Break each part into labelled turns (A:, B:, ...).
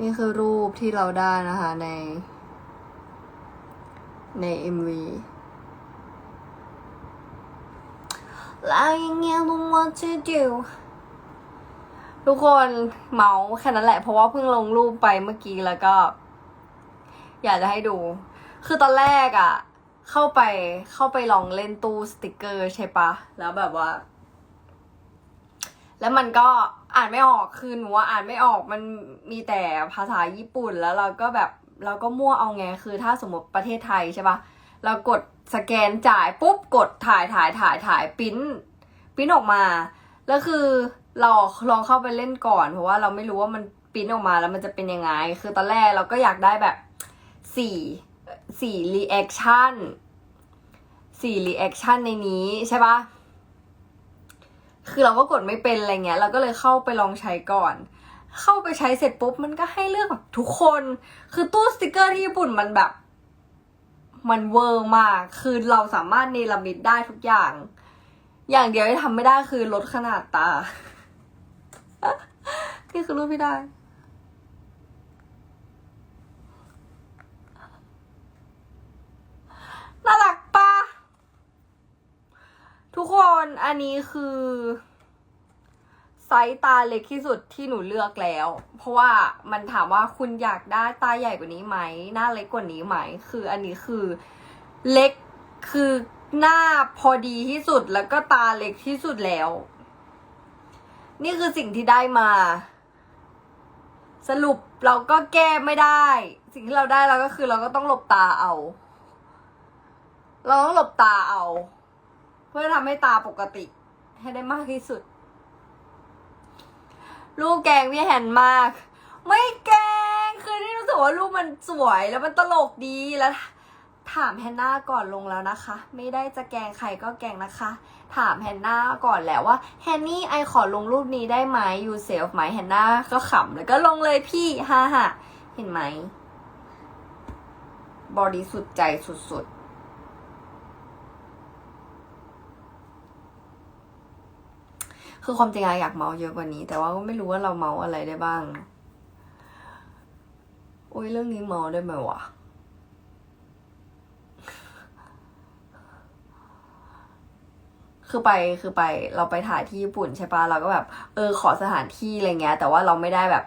A: นี่คือรูปที่เราได้นะคะใน ใน MV แล้วยังยัง don't want to do ทุกคนเมาส์แค่นั้นแหละ เพราะว่าเพิ่งลงรูปไปเมื่อกี้แล้วก็ อยากจะให้ดู คือตอนแรกอะ่ะ เข้าไปเข้าไปลองเล่นตู้สติกเกอร์ใช่ปะแล้วแบบว่า แล้วมันก็ อ่านไม่ออกคือหนูว่าอ่านไม่ออกมันมีแต่ภาษาญี่ปุ่นแล้วเราก็แบบเราก็มั่วเอาไงคือถ้าสมมติประเทศไทยใช่ปะเรากดสแกนจ่ายปุ๊บกดถ่ายถ่ายถ่ายถ่ายปิ้นปิ้นออกมาแล้วคือเราลองเข้าไปเล่นก่อนเพราะว่าเราไม่รู้ว่ามันปิ้นออกมาแล้วมันจะเป็นยังไง คือตอนแรกเราก็อยากได้แบบสี่สี่รีแอคชั่นสี่รีแอคชั่นในนี้ใช่ปะ คือเราก็กดไม่เป็นอะไรเงี้ย เราก็เลยเข้าไปลองใช้ก่อน เข้าไปใช้เสร็จปุ๊บมันก็ให้เลือกแบบทุกคน คือตู้สติกเกอร์ที่ญี่ปุ่นมันแบบ มันเวอร์มาก คือเราสามารถเนรมิตได้ทุกอย่าง อย่างเดียวที่ทำไม่ได้คือลดขนาดตา นี่คือรูปที่ได้ น่ารักปะ ทุก คนอันนี้คือ ไซส์ตาเล็กที่สุดที่หนูเลือกแล้ว เพราะว่ามันถามว่าคุณอยากได้ตาใหญ่กว่านี้ไหม หน้าเล็กกว่านี้ไหม คืออันนี้คือเล็กคือหน้าพอดีที่สุดแล้วก็ตาเล็กที่สุดแล้ว นี่คือสิ่งที่ได้มา สรุปเราก็แก้ไม่ได้ สิ่งที่เราได้เราก็คือเราก็ต้องหลบตาเอา เราต้องหลบตาเอา พื่อทำให้ตาปกติ ให้ได้มากที่สุด รูปแกงพี่แฮนมาก ไม่แกงคือที่รู้สึกว่ารูปมันสวยแล้วมันตลกดีแล้ว ถามแฮนนาก่อนลงแล้วนะคะ ไม่ได้จะแกงใครก็แกงนะคะ ถามแฮนนาก่อนแล้วว่าแฮนนี่ไอขอลงรูปนี้ได้ไหมยูเซลไหมแฮนนาก็ขำแล้วก็ลงเลยพี่ฮ่าฮ่าเห็นไหมบอดี้สุดใจสุดๆ คือความจริงอะอยากเมาเยอะกว่านี้ แต่ว่าก็ไม่รู้ว่าเราเมาอะไรได้บ้าง โอ้ยเรื่องนี้เมาได้ไหมวะคือไปคือไปเราไปถ่ายที่ญี่ปุ่นใช่ปะเราก็แบบ เออขอสถานที่อะไรเงี้ย แต่ว่าเราไม่ได้แบบ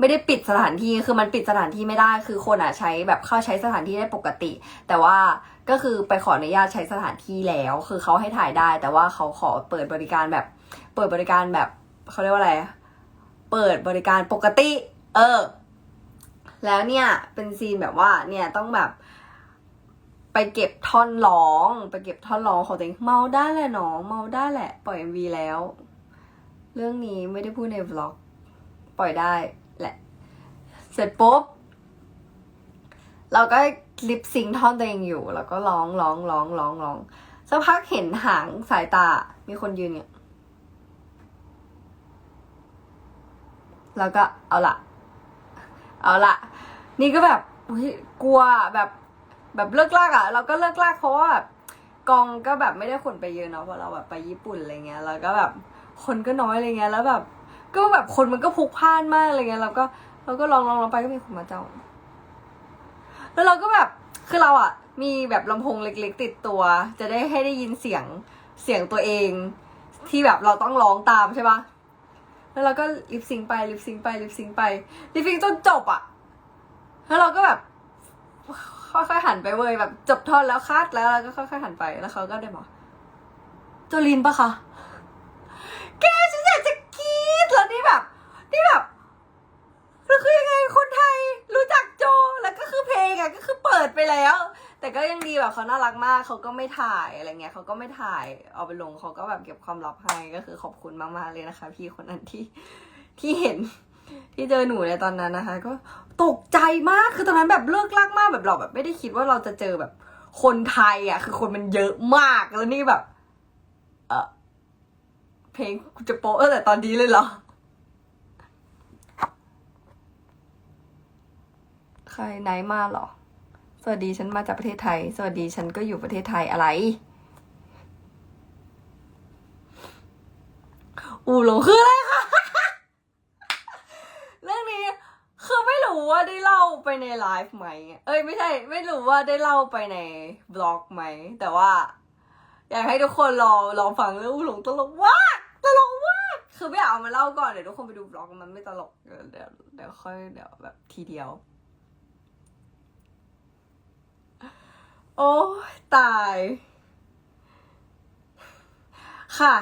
A: ไม่ได้ปิดสถานที่คือมันปิดสถานที่ไม่ได้คือคนอะใช้แบบเข้าใช้สถานที่ได้ปกติ แต่ว่าก็คือไปขออนุญาตใช้สถานที่แล้ว คือเขาให้ถ่ายได้ แต่ว่าเขาขอเปิดบริการแบบ เปิดบริการแบบเขาเรียกว่าอะไร เปิดบริการปกติ เออ แล้วเนี่ยเป็นซีนแบบว่า เนี่ยต้องแบบ ไปเก็บท่อนร้อง ไปเก็บท่อนร้องของตัวเองเมาได้แหละน้อง เมาได้แหละ ปล่อย MV แล้ว เรื่องนี้ไม่ได้พูดในวล็อก ปล่อยได้แหละ เสร็จปุ๊บ เราก็ลิปซิงท่อนตัวเองอยู่ แล้วก็ร้องร้องร้องร้องร้องสักพักเห็นหางสายตา มีคนยืนเนี่ย แล้วก็เอาละเอาละนี่ก็แบบกลัวแบบแบบเลิกลากอะ่ะ เราก็เลิกลากเพราะว่าแบบกองก็แบบไม่ได้คนไปเยอะเนาะเพราะเราแบบไปญี่ปุ่นอะไรเงี้ยแล้วก็แบบคนก็น้อยอะไรเงี้ยแล้วแบบ ก็แบบคนมันก็พลุกพล่านมากอะไรเงี้ยเราก็เราก็ลองลองลองไปก็มีคนมาเจ้าแล้วเราก็แบบคือเราอะมีแบบลำโพงเล็ก ๆ ติดตัว จะได้ให้ได้ยินเสียงเสียงตัวเอง ที่แบบเราต้องร้องตามใช่ปะ แล้วเราก็ลิปซิงไปลิปซิงไปลิปซิงไปลิปซิงจนจบอะแล้วเราก็แบบค่อยๆหันไปเว้ยแบบจบท่อนแล้วคัดแล้วเราก็ค่อยๆหันไปแล้วเขาก็ได้บอกโจลินปะคะแกฉันอยากจะกีดแล้วนี่แบบนี่แบบแล้วคือยังไงคนไทยรู้จักโจแล้วก็คือเพลงอะก็คือเปิดไปแล้ว แต่ก็ยังดีแบบเขาน่ารักมากเขาก็ไม่ถ่ายอะไรเงี้ยเขาก็ไม่ถ่ายเอาไปลงเขาก็แบบเก็บความลับให้ก็คือขอบคุณมากๆเลยนะคะ พี่คนนั้นที่ที่เห็นที่เจอหนูในตอนนั้นนะคะ ก็ตกใจมากคือตอนนั้นแบบเลิกลากมากแบบเราแบบไม่ได้คิดว่าเราจะเจอแบบคนไทยอะ คือคนมันเยอะมากแล้วนี่แบบ เออเพลงจะโป๊ะแต่ตอนนี้เลยเหรอใครไหนมาหรอ วัสดีฉันมาจากประเทศไทย สวัสดีฉันก็อยู่ประเทศไทยอะไรอูหลงคืออะไรคะเรื่องนี้คือไม่รู้ว่าได้เล่าไปในไลฟ์ไหม เอ้ยไม่ใช่ ไม่รู้ว่าได้เล่าไปในบล็อกไหม แต่ว่า อยากให้ทุกคนลองลองฟังแล้วหลงตลกมากตลกมากคือไม่อยากเอามาเล่าก่อนเดี๋ยวทุกคนไปดูบล็อกมันไม่ตลกเดี๋ยวเดี๋ยวค่อยเดี๋ยวแบบทีเดียว โอ้ยตาย ค่ะ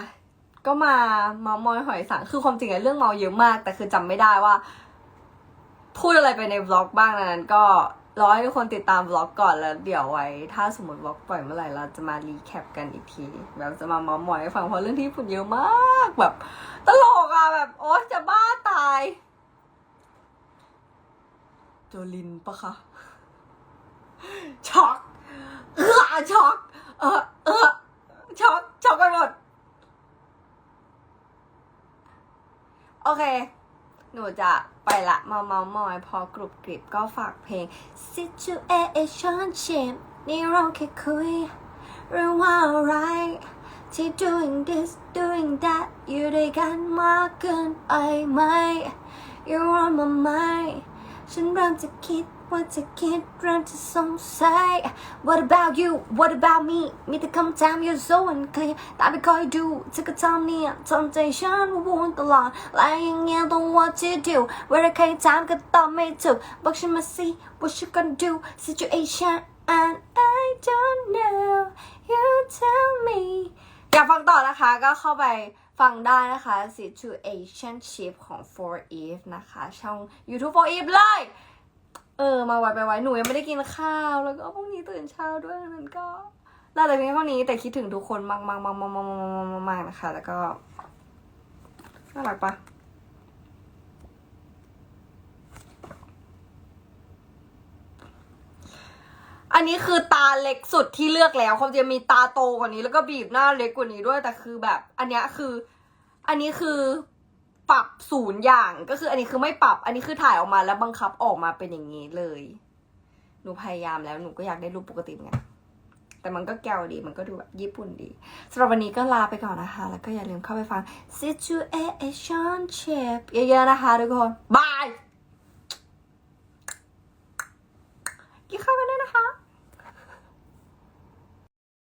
A: ก็มาเมามอยหอยสังคือความจริงอะเรื่องเมาเยอะมาก แต่คือจำไม่ได้ว่า พูดอะไรไปในบล็อกบ้างนั้นก็รอให้ทุกคนติดตามบล็อกก่อนแล้วเดี๋ยวไว้ ถ้าสมมติบล็อกปล่อยเมื่อไหร่เราจะมารีแคปกันอีกทีแบบจะมาเมามอยให้ฟังเพราะเรื่องที่ญี่ปุ่นเยอะมากแบบ ตลกอะแบบ โอ๊ยจะบ้าตาย โจลินปะคะช็อก เออช็อกเออเออช็อกช็อกไปหมด โอเค หนูจะไปละเมาเมามอย พอกรุบกริบก็ฝากเพลง Situationship นี่เราแค่คุยเรื่องว่าอะไรที่ doing this doing that อยู่ด้วยกันมากเกินไปไหม You're on my mind ฉันเริ่มจะคิด ว่าจะคิดเริ่มจะสงสัย What about you What about me มีแต่คำถาม You're so unclear ตาไม่คอยดูเธอก็ทำเนี่ยทำใจฉันวุ่นตลอดและอย่างเงี้ยต้อง what to do เวลาใครถามก็ตอบไม่ถูกบอกฉันมาสิ what you gonna do situation and I don't know you tell me อยากฟังต่อนะคะก็เข้าไปฟังได้นะคะ situationship ของ for eve นะคะ ช่อง YouTube for eve เลย เออ มาไว้ไปไว้หนูยังไม่ได้กินข้าว แล้วก็พรุ่งนี้ตื่นเช้าด้วยนั้นก็ลาแต่เพียงเท่านี้แต่คิดถึงทุกคนมากมากมากมากมากมากมากนะคะ แล้วก็น่ารักปะอันนี้คือตาเล็กสุดที่เลือกแล้วความจริงมีตาโตกว่านี้แล้วก็บีบหน้าเล็กกว่านี้ด้วย แต่คือแบบ อันเนี้ยคือ อันนี้คือ ปรับศูนย์อย่างก็คืออันนี้คือไม่ปรับ อันนี้คือถ่ายออกมาแล้วบังคับออกมาเป็นอย่างนี้เลย หนูพยายามแล้วหนูก็อยากได้รูปปกติไงแต่มันก็แกวดีมันก็ดูแบบญี่ปุ่นดีสำหรับวันนี้ก็ลาไปก่อนนะคะ แล้วก็อย่าลืมเข้าไปฟัง Situation Shape เยอะๆนะคะทุกคนบาย